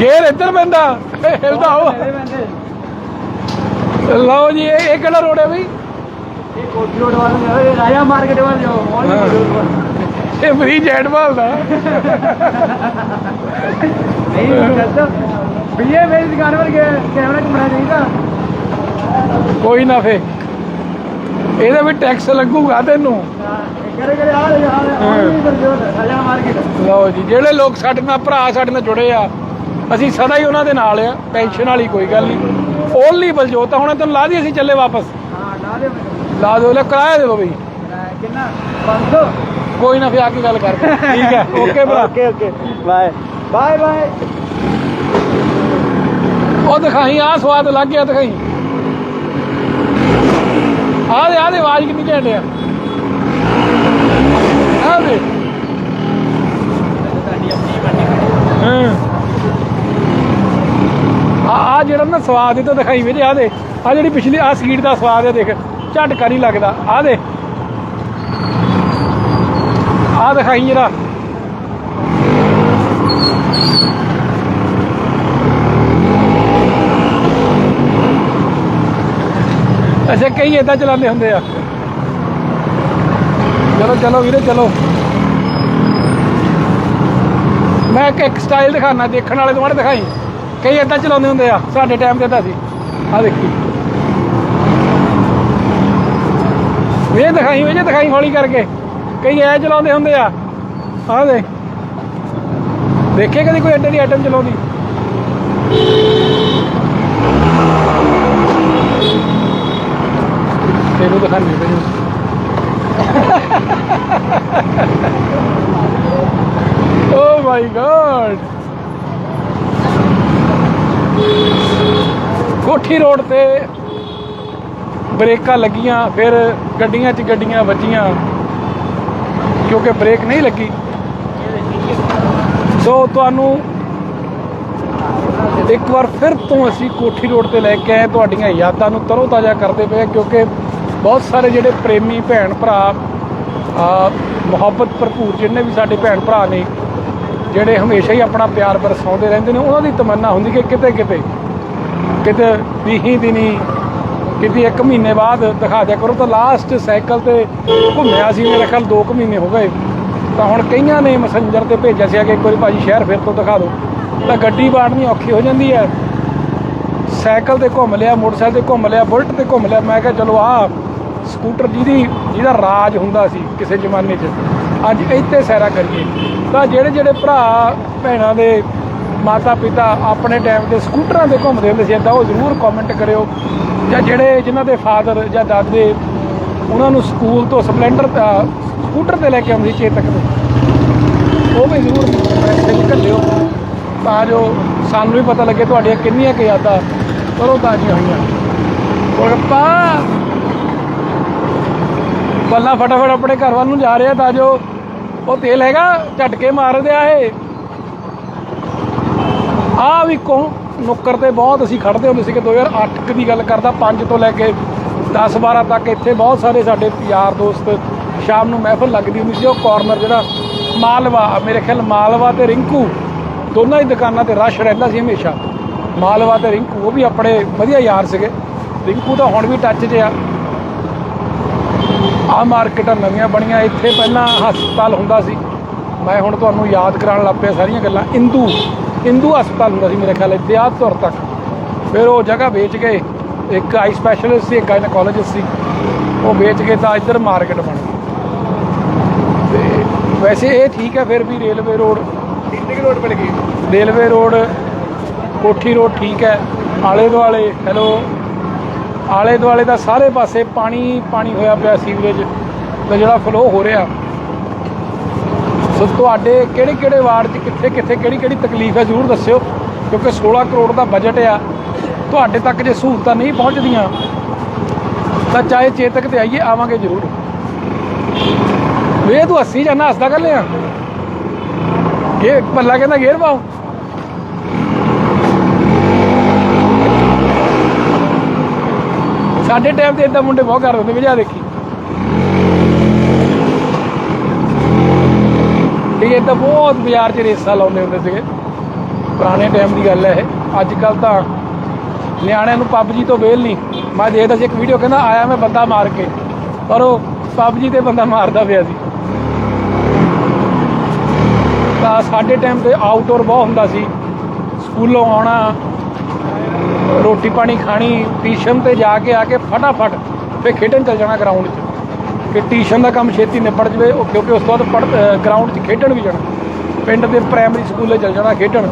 ਗੇਰ ਇੱਧਰ ਪੈਂਦਾ। ਹਿਲਦਾ ਬੰਦੇ ਲਓ ਜੀ ਇਹ ਕਿਹੜਾ ਰੋਡ ਹੈ ਬਈ? ਇਹ ਕੋਟੀ ਰੋਡ ਵੱਲ ਰਾਜਾ ਮਾਰਕੀਟ ਵੱਲ ਹਾਂ। ਵੱਲ। ਇਹ ਫਰੀ ਜੈਟ ਭਾਲਦਾ ਨਹੀਂ ਦੱਸੋ ਭਈਏ ਮੇਰੀ ਦੁਕਾਨ ਪਰ ਕੈਮਰਾ ਘੁੰਮਣਾ ਚਾਹੀਦਾ। ਕੋਈ ਨਾ ਫੇ। ਇਹਦਾ ਵੀ ਟੈਕਸ ਲੱਗੂਗਾ ਤੈਨੂੰ। ਲਓ ਜੀ ਜਿਹੜੇ ਲੋਕ ਸਾਡੇ ਨਾਲ ਭਰਾ ਸਾਡੇ ਨਾਲ ਜੁੜੇ ਆ ਅਸੀਂ ਸਦਾ ਹੀ ਉਹਨਾਂ ਦੇ ਨਾਲ ਆ ਟੈਨਸ਼ਨ ਵਾਲੀ ਕੋਈ ਗੱਲ ਨਹੀਂ। ਓਨਲੀ ਬਲਜੋਤ ਹੁਣ ਤੈਨੂੰ ਲਾ ਦੀ ਅਸੀਂ ਚੱਲੇ ਵਾਪਸ। ਹਾਂ ਲਾ ਦੇ ਲਾ ਦਿਓ ਲੈ ਕਿਰਾਇਆ ਦੇ ਬਈ। ਕਿੰਨਾ? 500 ਕੋਈ ਨਾ ਫੇ ਆ ਕੇ ਗੱਲ ਕਰਦੇ। ਠੀਕ ਹੈ ਓਕੇ ਭਰਾ। Okay okay. Bye. Bye bye. ਉਹ ਦਿਖਾਈ ਆ ਸਵਾਦ ਲੱਗ ਗਿਆ ਦਿਖਾਈ। ਆ ਦੇ ਆ ਦੇ ਆਵਾਜ਼ ਕਿੰਨੀ ਘੈਂਟ ਆ। ਆ ਦੇ। ਹਾਂ। ਆ ਜਿਹੜਾ ਨਾ ਸਵਾਦ ਇਹ ਤਾਂ ਦਿਖਾਈ ਵੀਰੇ ਆ ਦੇ। ਆ ਜਿਹੜੀ ਪਿਛਲੀ ਆ ਸੀਟ ਦਾ ਸਵਾਦ ਹੈ ਦੇਖ, ਝਟਕਾ ਨਹੀਂ ਲੱਗਦਾ। ਆ ਦੇ। ਆ ਦਿਖਾਈ ਜਿਹੜਾ ਅੱਛਾ ਕਈ ਏਦਾਂ ਚਲਾਉਂਦੇ ਹੁੰਦੇ ਆ। ਚਲੋ ਚਲੋ ਵੀਰੇ, ਚਲੋ। ਮੈਂ ਇੱਕ ਸਟਾਈਲ ਦਿਖਾਣਾ ਦੇਖਣ ਵਾਲੇ ਤੁਹਾਡੇ ਦਿਖਾਈ। ਕਈ ਏਦਾਂ ਚਲਾਉਂਦੇ ਹੁੰਦੇ ਆ, ਸਾਡੇ ਟਾਈਮ ਤੇ ਤਾਂ ਸੀ ਆ ਦੇਖੀ। ਇਹ ਦਿਖਾਈ ਇਹ ਦਿਖਾਈ ਹੌਲੀ ਕਰਕੇ। ਕਈ ਐ ਚਲਾਉਂਦੇ ਹੁੰਦੇ ਆ। ਆ ਦੇ ਦੇਖੇ ਕਦੀ ਕੋਈ ਏਦਾਂ ਦੀ ਆਈਟਮ ਚਲਾਉਂਦੀ? ਤੈਨੂੰ ਦਿਖਾਣੀ ਪਈ ਓ ਮਾਈ ਗॉड ਕੋਠੀ ਰੋਡ ਤੇ ਬ੍ਰੇਕਾਂ ਲੱਗੀਆਂ, ਫਿਰ ਗੱਡੀਆਂ 'ਚ ਗੱਡੀਆਂ ਵੱਜੀਆਂ, ਕਿਉਂਕਿ ਬ੍ਰੇਕ ਨਹੀਂ ਲੱਗੀ। ਸੋ ਤੁਹਾਨੂੰ ਇੱਕ ਵਾਰ ਫਿਰ ਤੋਂ ਅਸੀਂ ਕੋਠੀ ਰੋਡ ਤੇ ਲੈ ਕੇ ਆਏ ਤੁਹਾਡੀਆਂ ਯਾਦਾਂ ਨੂੰ ਤਰੋ ਤਾਜ਼ਾ ਕਰਦੇ ਪਏ ਕਿਉਂਕਿ ਬਹੁਤ ਸਾਰੇ ਜਿਹੜੇ ਪ੍ਰੇਮੀ ਭੈਣ ਭਰਾ ਆ ਮੁਹੱਬਤ ਭਰਪੂਰ ਜਿੰਨੇ ਵੀ ਸਾਡੇ ਭੈਣ ਭਰਾ ਨੇ, ਜਿਹੜੇ ਹਮੇਸ਼ਾ ਹੀ ਆਪਣਾ ਪਿਆਰ ਬਰਸਾਉਂਦੇ ਰਹਿੰਦੇ ਨੇ, ਉਹਨਾਂ ਦੀ ਤਮੰਨਾ ਹੁੰਦੀ ਕਿ ਕਿਤੇ ਕਿਤੇ ਕਿਤੇ 20 ਦਿਨੀ, ਕਿਤੇ ਇੱਕ ਮਹੀਨੇ ਬਾਅਦ ਦਿਖਾ ਦਿਆ ਕਰੋ, ਤਾਂ ਲਾਸਟ ਸਾਈਕਲ ਤੇ ਘੁੰਮਿਆ ਸੀ, ਮੇਰੇ ਖਿਆਲ 2 ਮਹੀਨੇ ਹੋ ਗਏ। ਤਾਂ ਹੁਣ ਕਈਆਂ ਨੇ ਮੈਸੇਂਜਰ ਤੇ ਭੇਜਿਆ ਸੀ, ਕਿ ਇੱਕ ਵਾਰੀ ਭਾਜੀ ਸ਼ਹਿਰ ਫਿਰ ਤੋਂ ਦਿਖਾ ਦਿਓ। ਤਾਂ ਗੱਡੀ ਬਾੜਨੀ ਔਖੀ ਹੋ ਜਾਂਦੀ ਹੈ। ਸਾਈਕਲ ਤੇ ਘੁੰਮ ਲਿਆ, ਮੋਟਰਸਾਈਕਲ ਤੇ ਘੁੰਮ ਲਿਆ, ਬੁਲਟ ਤੇ ਘੁੰਮ ਲਿਆ, ਮੈਂ ਕਿਹਾ ਚਲੋ ਆ ਸਕੂਟਰ ਜਿਹਦੀ ਜਿਹਦਾ ਰਾਜ ਹੁੰਦਾ ਸੀ ਕਿਸੇ ਜ਼ਮਾਨੇ 'ਚ। ਅੱਜ ਇੱਥੇ ਸੈਰਾ ਕਰੀਏ। ਤਾਂ ਜਿਹੜੇ ਜਿਹੜੇ ਭਰਾ ਭੈਣਾਂ ਦੇ ਮਾਤਾ ਪਿਤਾ ਆਪਣੇ ਟਾਈਮ ਤੇ ਸਕੂਟਰਾਂ ਤੇ ਘੁੰਮਦੇ ਹੁੰਦੇ ਸੀ ਏਦਾਂ ਉਹ ਜ਼ਰੂਰ ਕਮੈਂਟ ਕਰਿਓ। ਜਾਂ ਜਿਹੜੇ ਜਿਨ੍ਹਾਂ ਦੇ ਫਾਦਰ ਜਾਂ ਦਾਦੇ ਉਹਨਾਂ ਨੂੰ ਸਕੂਲ ਤੋਂ ਸਪਲੈਂਡਰ ਅ, ਸਕੂਟਰ ਤੇ ਲੈ ਕੇ ਆਉਂਦੇ ਸੀ ਚੇਤਕ ਤੇ ਉਹ ਵੀ ਜ਼ਰੂਰ ਮੈਸੇਜ ਘੱਲਿਓ ਤਾਂ ਜੋ ਸਾਨੂੰ ਵੀ ਪਤਾ ਲੱਗੇ ਤੁਹਾਡੀਆਂ ਕਿੰਨੀਆਂ ਕੁ ਯਾਦਾਂ ਕਰੋ ਤਾਜ਼ੀਆਂ ਹੋਈਆਂ। ਗੋਲਗੱਪਾ ਬੱਲਾ ਫਟਾਫਟ ਆਪਣੇ ਘਰ ਵੱਲ ਨੂੰ ਜਾ ਰਿਹਾ ਤਾਂ ਜੋ ਉਹ ਤੇਲ ਹੈਗਾ, ਝਟਕੇ ਮਾਰਦੇ ਆ ਇਹ। ਆ ਵੀ ਕੋ ਨੁੱਕਰ ਤੇ ਬਹੁਤ ਅਸੀਂ ਖੜਦੇ ਹੁੰਦੇ ਸੀਗੇ 2008 ਕੁ ਦੀ ਗੱਲ ਕਰਦਾ 5 ਤੋਂ ਲੈ ਕੇ 10 12 ਤੱਕ ਇੱਥੇ ਬਹੁਤ ਸਾਰੇ ਸਾਡੇ ਯਾਰ ਦੋਸਤ ਸ਼ਾਮ ਨੂੰ ਮਹਿਫਲ ਲੱਗਦੀ ਹੁੰਦੀ ਸੀ, ਉਹ ਕਾਰਨਰ ਜਿਹੜਾ ਮਾਲਵਾ, ਮੇਰੇ ਖਿਆਲ ਮਾਲਵਾ ਤੇ ਰਿੰਕੂ, ਦੋਨਾਂ ਹੀ ਦੁਕਾਨਾਂ ਤੇ ਰਸ਼ ਰਹਿੰਦਾ ਸੀ ਹਮੇਸ਼ਾ। ਮਾਲਵਾ ਤੇ ਰਿੰਕੂ, ਉਹ ਵੀ ਆਪਣੇ ਵਧੀਆ ਯਾਰ ਸੀਗੇ। ਰਿੰਕੂ ਤਾਂ ਹੁਣ ਵੀ ਟੱਚ 'ਚ ਆ। ਆ ਮਾਰਕੀਟਾਂ ਨਵੀਆਂ ਬਣੀਆਂ ਇੱਥੇ ਪਹਿਲਾਂ ਹਸਪਤਾਲ ਹੁੰਦਾ ਸੀ। ਮੈਂ ਹੁਣ ਤੁਹਾਨੂੰ ਯਾਦ ਕਰਾਉਣ ਲੱਗ ਪਿਆ ਸਾਰੀਆਂ ਗੱਲਾਂ। ਇੰਦੂ ਇੰਦੂ ਹਸਪਤਾਲ ਹੁੰਦਾ ਸੀ ਮੇਰੇ ਖਿਆਲ ਇੱਥੇ ਆਹ ਤੁਰ ਤੱਕ। ਫਿਰ ਉਹ ਜਗ੍ਹਾ ਵੇਚ ਗਏ ਇੱਕ ਆਈ ਸਪੈਸ਼ਲਿਸਟ ਸੀ ਇੱਕ ਗਾਇਨੋਕੋਲੋਜਿਸਟ ਸੀ। ਉਹ ਵੇਚ ਕੇ ਤਾਂ ਇੱਧਰ ਮਾਰਕੀਟ ਬਣ। ਗਈ ਤੇ ਵੈਸੇ ਇਹ ਠੀਕ ਹੈ ਫਿਰ ਵੀ ਰੇਲਵੇ ਰੋਡ। ਕਿੰਨੇ ਕਿ ਰੋਡ ਬਣ ਗਈ? ਰੇਲਵੇ ਰੋਡ ਕੋਠੀ ਰੋਡ ਠੀਕ ਹੈ। ਆਲੇ ਦੁਆਲੇ ਹੈਲੋ। ਆਲੇ ਦੁਆਲੇ ਦਾ ਸਾਰੇ ਪਾਸੇ ਪਾਣੀ ਪਾਣੀ ਹੋਇਆ ਪਿਆ ਸੀਵਰੇਜ ਦਾ ਜਿਹੜਾ ਫਲੋ ਹੋ ਰਿਹਾ। ਸੋ ਤੁਹਾਡੇ ਕਿਹੜੇ ਕਿਹੜੇ ਵਾਰਡ 'ਚ ਕਿੱਥੇ ਕਿੱਥੇ ਕਿਹੜੀ ਕਿਹੜੀ ਤਕਲੀਫ ਹੈ, ਜ਼ਰੂਰ ਦੱਸਿਓ, ਕਿਉਂਕਿ 16 ਕਰੋੜ ਦਾ ਬਜਟ ਆ। ਤੁਹਾਡੇ ਤੱਕ ਜੇ ਸਹੂਲਤਾਂ ਨਹੀਂ ਪਹੁੰਚਦੀਆਂ, ਤਾਂ ਚਾਹੇ ਚੇਤਕ ਤੇ ਆਈਏ, ਆਵਾਂਗੇ ਜ਼ਰੂਰ। ਵੇ, ਤੂੰ ਹੱਸੀ ਜਾਂਦਾ ਹੱਸਦਾ ਕਰ ਲਿਆ ਗੇ ਪੱਲਾ ਕਹਿੰਦਾ, ਗੇਰ ਪਾਓ। ਸਾਡੇ ਟਾਈਮ ਤੇ ਇਦਾਂ ਮੁੰਡੇ ਬਹੁਤ ਕਰਦੇ ਹੁੰਦੇ ਵਿਜਾ ਦੇਖੀ। ਇਹ ਇਦਾਂ ਬਹੁਤ ਬਾਜ਼ਾਰ 'ਚ ਰੇਸਾਂ ਲਾਉਂਦੇ ਹੁੰਦੇ ਸੀਗੇ। ਪੁਰਾਣੇ ਟਾਈਮ ਦੀ ਗੱਲ ਹੈ ਇਹ। ਅੱਜ ਕੱਲ ਤਾਂ ਨਿਆਣਿਆਂ ਨੂੰ ਪਬਜੀ ਤੋਂ ਵੇਲ ਨਹੀਂ। ਮੈਂ ਦੇਖਦਾ ਸੀ ਇੱਕ ਵੀਡੀਓ ਕਹਿੰਦਾ, ਆਇਆ ਮੈਂ ਬੰਦਾ ਮਾਰ ਕੇ। ਪਰ ਉਹ ਪਬਜੀ ਤੇ ਬੰਦਾ ਮਾਰਦਾ ਪਿਆ ਸੀ। ਤਾਂ ਸਾਡੇ ਟਾਈਮ ਤੇ ਆਊਟਡੋਰ ਬਹੁਤ ਹੁੰਦਾ ਸੀ। ਸਕੂਲੋਂ ਆਉਣਾ ਰੋਟੀ ਪਾਣੀ ਖਾਣੀ, ਟਿਊਸ਼ਨ ਤੇ ਜਾ ਕੇ ਆ ਕੇ ਫਟਾਫਟ ਫੇ ਖੇਡਣ ਚਲ ਜਾਣਾ ਗਰਾਊਂਡ 'ਚ। ਕਿ ਟਿਊਸ਼ਨ ਦਾ ਕੰਮ ਛੇਤੀ ਨਿਬੜ ਜਵੇ, ਉਹ ਕਿਉਂਕਿ ਉਸ ਤੋਂ ਬਾਅਦ ਪੜ ਗਰਾਊਂਡ 'ਚ ਖੇਡਣ ਵੀ ਜਾਣਾ। ਪਿੰਡ ਦੇ ਪ੍ਰਾਇਮਰੀ ਸਕੂਲੇ ਚਲ ਜਾਣਾ ਖੇਡਣ।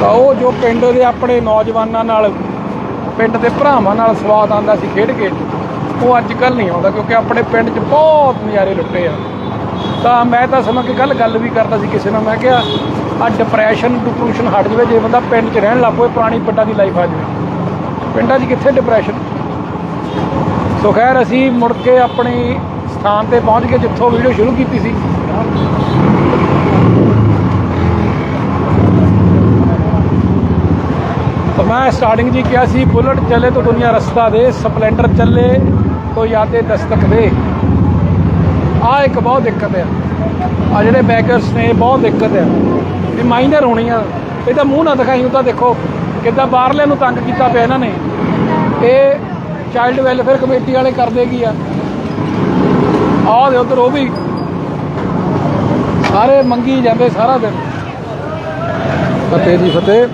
ਤਾਂ ਉਹ ਜੋ ਪਿੰਡ ਦੇ ਆਪਣੇ ਨੌਜਵਾਨਾਂ ਨਾਲ, ਪਿੰਡ ਦੇ ਭਰਾਵਾਂ ਨਾਲ ਸਵਾਦ ਆਉਂਦਾ ਸੀ ਖੇਡ ਕੇ, ਉਹ ਅੱਜ ਕੱਲ ਨਹੀਂ ਆਉਂਦਾ ਕਿਉਂਕਿ ਆਪਣੇ ਪਿੰਡ 'ਚ ਬਹੁਤ ਨਜ਼ਾਰੇ ਲੁੱਟੇ ਆ। ਤਾਂ ਮੈਂ ਤਾਂ ਸਮਾਂ ਕਿ ਕੱਲ ਗੱਲ ਵੀ ਕਰਦਾ ਸੀ ਕਿਸੇ ਨਾਲ, ਮੈਂ ਕਿਹਾ ਆ ਡਿਪਰੈਸ਼ਨ ਡਿਪਰੈਸ਼ਨ ਹਟ ਜਾਵੇ, ਜੇ ਬੰਦਾ ਪਿੰਡ 'ਚ ਰਹਿਣ ਲੱਗ ਪਵੇ, ਪੁਰਾਣੀ ਪਿੰਡਾਂ ਦੀ ਲਾਈਫ ਆ ਜਾਵੇ। ਪਿੰਡਾਂ 'ਚ ਕਿੱਥੇ ਡਿਪਰੈਸ਼ਨ ਸੋ ਖੈਰ, ਅਸੀਂ ਮੁੜ ਕੇ ਆਪਣੇ ਸਥਾਨ ਤੇ ਪਹੁੰਚ ਕੇ ਜਿੱਥੋਂ ਵੀਡੀਓ ਸ਼ੁਰੂ ਕੀਤੀ ਸੀ। ਤਾਂ ਮੈਂ ਸਟਾਰਟਿੰਗ ਜੀ ਕਿਹਾ ਸੀ, ਬੁਲਟ ਚੱਲੇ ਤਾਂ ਦੁਨੀਆ ਰਸਤਾ ਦੇ, ਸਪਲੈਂਡਰ ਚੱਲੇ ਤਾਂ ਯਾਦੇ ਦਸਤਕ ਦੇ। ਆ ਇੱਕ ਬਹੁਤ ਦਿੱਕਤ ਆ। ਆ ਜਿਹੜੇ ਬੈਕਰਸ ਨੇ ਇਹ ਬਹੁਤ ਦਿੱਕਤ ਆ। ਇਹ ਮਾਈਨਰ ਹੋਣੀ ਆ। ਇਹ ਤਾਂ ਮੂੰਹ ਨਾ ਦਿਖਾਈ ਉਹ ਤਾਂ ਦੇਖੋ ਕਿੱਦਾਂ ਬਾਹਰਲਿਆਂ ਨੂੰ ਤੰਗ ਕੀਤਾ ਪਿਆ ਇਹਨਾਂ ਨੇ। ਇਹ ਚਾਈਲਡ ਵੈਲਫੇਅਰ ਕਮੇਟੀ ਵਾਲੇ ਕਰਦੇ ਕੀ ਆ? ਆਹ ਦੇ ਉਧਰ ਉਹ ਵੀ ਸਾਰੇ ਮੰਗੀ ਜਾਂਦੇ ਸਾਰਾ ਦਿਨ। ਫਤਿਹ ਜੀ ਫਤਿਹ।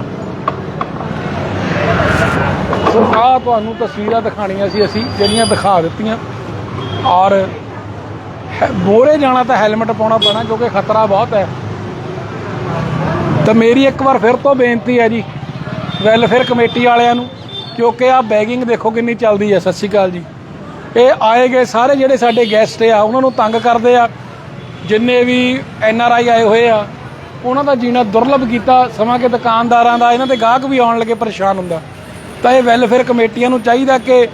ਸੋ ਆਹ ਤੁਹਾਨੂੰ ਤਸਵੀਰਾਂ ਦਿਖਾਣੀਆਂ ਸੀ ਅਸੀਂ ਜਿਹੜੀਆਂ ਦਿਖਾ ਦਿੱਤੀਆਂ। ਔਰ ਮੋਰੇ ਜਾਣਾ ਤਾਂ ਹੈਲਮਟ ਪਾਉਣਾ ਪੈਣਾ ਕਿਉਂਕਿ ਖਤਰਾ ਬਹੁਤ ਹੈ। ਤਾਂ ਮੇਰੀ ਇੱਕ ਵਾਰ ਫਿਰ ਤੋਂ ਬੇਨਤੀ ਹੈ ਜੀ ਵੈਲਫੇਅਰ ਕਮੇਟੀ ਵਾਲਿਆਂ ਨੂੰ, ਕਿਉਂਕਿ ਆ ਬੈਗਿੰਗ ਦੇਖੋ ਕਿੰਨੀ ਚੱਲਦੀ ਹੈ, ਸਤਿ ਸ਼੍ਰੀ ਅਕਾਲ ਜੀ। ਇਹ ਆਏ ਗਏ ਸਾਰੇ ਜਿਹੜੇ ਸਾਡੇ ਗੈਸਟ ਆ, ਉਹਨਾਂ ਨੂੰ ਤੰਗ ਕਰਦੇ ਆ, ਜਿੰਨੇ ਵੀ ਐਨ ਆਰ ਆਈ ਆਏ ਹੋਏ ਆ, ਉਹਨਾਂ ਦਾ ਜੀਣਾ ਦੁਰਲਭ ਕੀਤਾ, ਸਮਾਂ ਕਿ ਦੁਕਾਨਦਾਰਾਂ ਦਾ, ਇਹਨਾਂ ਦੇ ਗਾਹਕ ਵੀ ਆਉਣ ਲੱਗੇ ਪਰੇਸ਼ਾਨ ਹੁੰਦਾ। ਤਾਂ ਇਹ ਵੈਲਫੇਅਰ ਕਮੇਟੀਆਂ ਨੂੰ ਚਾਹੀਦਾ ਕਿ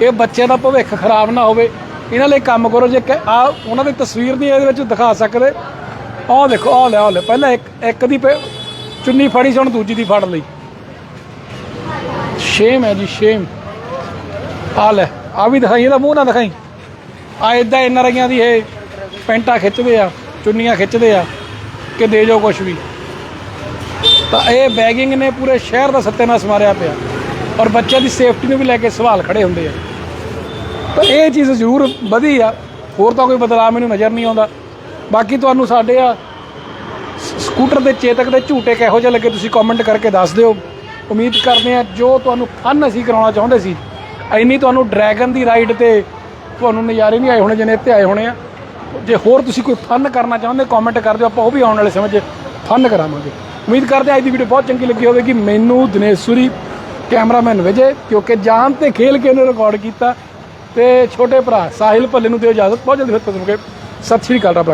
ਇਹ ਬੱਚਿਆਂ ਦਾ ਭਵਿੱਖ ਖਰਾਬ ਨਾ ਹੋਵੇ। ਇਹਨਾਂ ਲਈ ਕੰਮ ਕਰੋ, ਜੇ ਆ, ਉਹਨਾਂ ਦੀ ਤਸਵੀਰ ਨਹੀਂ ਇਹਦੇ ਵਿੱਚ ਦਿਖਾ ਸਕਦੇ ਆਹ ਦੇਖੋ, ਆਹ ਲੈ ਆਹ ਲੈ। ਪਹਿਲਾਂ ਇੱਕ ਇੱਕ ਦੀ ਪੇ- ਚੁੰਨੀ ਫੜੀ ਸੀ, ਹੁਣ ਦੂਜੀ ਦੀ ਫੜ ਲਈ। ਸ਼ੇਮ ਹੈ ਜੀ ਸ਼ੇਮ ਆ ਲੈ ਆ ਵੀ ਦਿਖਾਈ, ਇਹਦਾ ਮੂੰਹ ਨਾ ਦਿਖਾਈ। ਆ ਇਦਾਂ ਇਹਨਾਂ ਰਹੀਆਂ ਦੀ, ਇਹ ਪੈਂਟਾਂ ਖਿੱਚਦੇ ਆ, ਚੁੰਨੀਆਂ ਖਿੱਚਦੇ ਆ, ਕਿ ਦੇ ਜੋ ਕੁਛ ਵੀ। ਤਾਂ ਇਹ ਬੈਗਿੰਗ ਨੇ ਪੂਰੇ ਸ਼ਹਿਰ ਦਾ ਸੱਤਿਆਨਾਸ਼ ਮਾਰਿਆ ਪਿਆ। ਔਰ ਬੱਚਿਆਂ ਦੀ ਸੇਫਟੀ ਨੂੰ ਵੀ ਲੈ ਕੇ ਸਵਾਲ ਖੜੇ ਹੁੰਦੇ ਆ। ਤਾਂ ਇਹ ਚੀਜ਼ ਜ਼ਰੂਰ ਵਧੀ ਆ। ਹੋਰ ਤਾਂ ਕੋਈ ਬਦਲਾਅ ਮੈਨੂੰ ਨਜ਼ਰ ਨਹੀਂ ਆਉਂਦਾ। ਬਾਕੀ ਤੁਹਾਨੂੰ ਸਾਡੇ ਆ ਸਕੂਟਰ ਦੇ ਚੇਤਕ ਦੇ ਝੂਟੇ ਕਿਹੋ ਜਿਹੇ ਲੱਗੇ ਤੁਸੀਂ ਕਮੈਂਟ ਕਰਕੇ ਦੱਸ ਦਿਓ। ਉਮੀਦ ਕਰਦੇ ਆ ਜੋ ਤੁਹਾਨੂੰ ਫਨ ਅਸੀਂ ਕਰਾਉਣਾ ਚਾਹੁੰਦੇ ਸੀ, ਐਨੀ ਤੁਹਾਨੂੰ ਡਰੈਗਨ ਦੀ ਰਾਈਡ ਤੇ ਤੁਹਾਨੂੰ ਨਜ਼ਾਰੇ ਨਹੀਂ ਆਏ ਹੋਣੇ ਜਿੰਨੇ ਇੱਥੇ ਆਏ ਹੋਣੇ ਆ। ਜੇ ਹੋਰ ਤੁਸੀਂ ਕੋਈ ਫਨ ਕਰਨਾ ਚਾਹੁੰਦੇ ਕਮੈਂਟ ਕਰ ਦਿਓ, ਆਪਾਂ ਉਹ ਵੀ ਆਉਣ ਵਾਲੇ ਸਮੇਂ 'ਚ ਫਨ ਕਰਾਵਾਂਗੇ। ਉਮੀਦ ਕਰਦੇ ਅੱਜ ਦੀ ਵੀਡੀਓ ਬਹੁਤ ਚੰਗੀ ਲੱਗੀ ਹੋਵੇਗੀ। ਮੈਨੂੰ ਦਿਨੇਸ਼ੂਰੀ ਕੈਮਰਾਮੈਨ ਵਿਜੇ, ਕਿਉਂਕਿ ਜਾਨ ਤੇ ਖੇਲ ਕੇ ਉਹਨੇ ਰਿਕਾਰਡ ਕੀਤਾ ਤੇ ਛੋਟੇ ਭਰਾ ਸਾਹਿਲ ਭੱਲੇ ਨੂੰ ਦਿਓ ਇਜਾਜ਼ਤ। ਬਹੁਤ ਜਲਦੀ ਫਿਰ ਤੁਹਾਨੂੰ ਕਿ ਸਤਿ ਸ਼੍ਰੀ ਅਕਾਲ, ਰੱਬ